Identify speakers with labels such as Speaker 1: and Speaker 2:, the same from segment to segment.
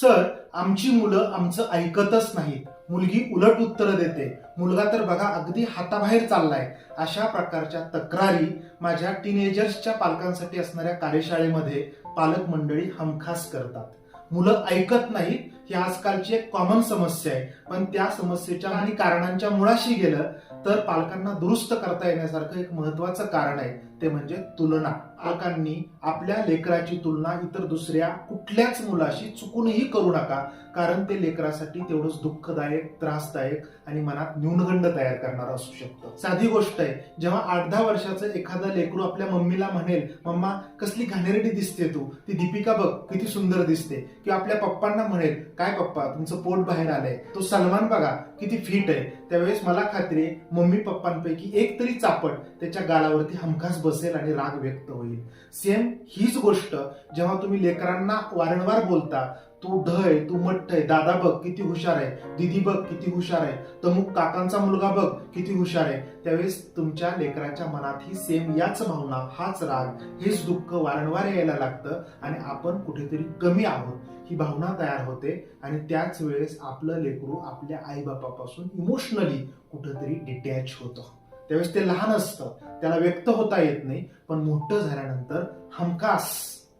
Speaker 1: Sir आमची मुलं आमचं ऐकतच नाहीत. मुलगी उलट उत्तरं देते. मुलगा तर बघा अगदी हाताबाहेर चाललाय. अशा प्रकारच्या तक्रारी माझ्या टीनेजर्सच्या पालकांसाठी असणाऱ्या कार्यशाळेमध्ये पालक मंडळी हमखास करतात. मुलं ऐकत नाहीत ही आजकालची एक कॉमन समस्या आहे. पण त्या समस्येच्या आणि कारणांच्या मुळाशी गेलं तर पालकांना दुरुस्त करता येण्यासारखं एक महत्वाचं कारण आहे. ते म्हणजे तुलना. पालकांनी आपल्या लेकराची तुलना इतर दुसऱ्या कुठल्याच मुलाशी चुकूनही करू नका. कारण ते लेकरासाठी तेवढंच दुःखदायक त्रासदायक आणि मनात न्यूनगंड तयार करणार असू शकतं. साधी गोष्ट आहे जेव्हा आठ दहा वर्षाचं एखादा लेकरू आपल्या मम्मीला म्हणेल मम्मा कसली घाणेरडी दिसते तू. ती दीपिका बघ किती सुंदर दिसते. किंवा आपल्या पप्पांना म्हणेल काय पप्पा तुमचं पोट बाहेर आलंय. तो सलमान बघा किती फिट आहे. त्यावेळेस मला खात्री आहे मम्मी पप्पांपैकी एक तरी चापट त्याच्या गालावरती हमखास बसेल आणि राग व्यक्त होईल. सेम हीच गोष्ट जेव्हा तुम्ही लेकरांना वारंवार बोलता तू ढ आहे तू मठ्ठ आहे. दादा बघ किती हुशार आहे. दीदी बघ किती हुशार आहे. तमुक काकांचा मुलगा बघ किती हुशार आहे. त्यावेळेस तुमच्या लेकराच्या मनात ही सेम याच भावना हाच राग हेच दुःख वारंवार यायला लागतं आणि आपण कुठेतरी कमी आहोत. ही भावना तयार होते आणि त्याच वेळेस आपलं लेकरू आपल्या आईबापापासून इमोशनली कुठेतरी डिटॅच होतं. त्यावेळेस ते लहान असतं. त्याला व्यक्त होता येत नाही. पण मोठं झाल्यानंतर हमखास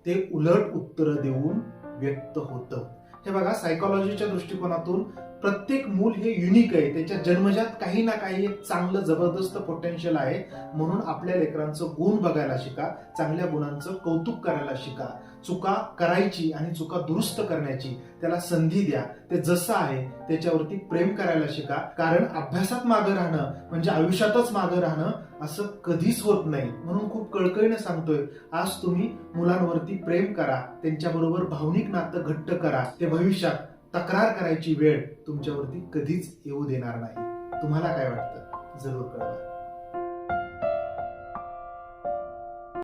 Speaker 1: ते उलट उत्तर देऊन व्यक्त होतं. हे बघा सायकोलॉजीच्या दृष्टिकोनातून प्रत्येक मूल हे युनिक आहे. त्याच्या जन्मजात काही ना काही एक चांगलं जबरदस्त पोटेन्शियल आहे. म्हणून आपल्या लेकरांचं गुण बघायला शिका चांगल्या गुणांचं कौतुक करायला शिका. चुका करायची आणि चुका दुरुस्त करण्याची त्याला संधी द्या. ते जसं आहे त्याच्यावरती प्रेम करायला शिका. कारण अभ्यासात मागं राहणं म्हणजे आयुष्यातच मागं राहणं असं कधीच होत नाही. म्हणून खूप कळकळीनं सांगतोय आज तुम्ही मुलांवरती प्रेम करा. त्यांच्याबरोबर भावनिक नातं घट्ट करा. ते भविष्यात तक्रार करायची वेळ तुमच्यावरती कधीच येऊ देणार नाही. तुम्हाला काय वाटतं? जरूर कळवा.